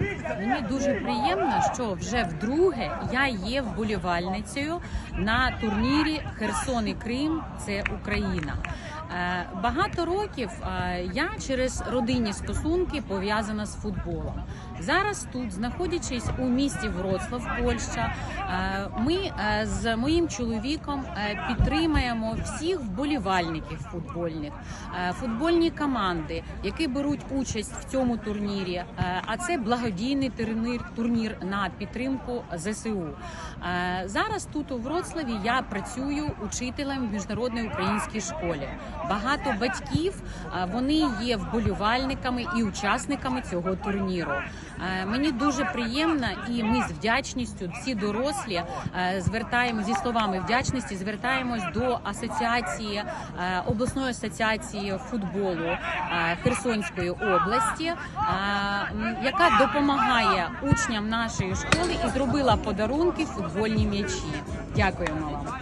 Мені дуже приємно, що вже вдруге я є вболівальницею на турнірі Херсон і Крим. Це Україна. Е, Багато років е, я через родинні стосунки пов'язана з футболом. Зараз тут, знаходячись у місті Вроцлав, Польща, е, ми з моїм чоловіком підтримаємо всіх вболівальників футбольних, футбольні команди, які беруть участь в цьому турнірі. А це благодійний турнір, турнір на підтримку ЗСУ. Зараз тут у Вроцлаві я працюю учителем в міжнародній українській школі. Багато батьків вони є вболівальниками і учасниками цього турніру. Е, Мені дуже приємно, і ми з вдячністю всі дорослі е, звертаємо зі словами вдячності. Звертаємось до асоціації е, обласної асоціації футболу Херсонської області, яка допомагає учням нашої школи і зробила подарунки футбольні м'ячі. Дякуємо вам.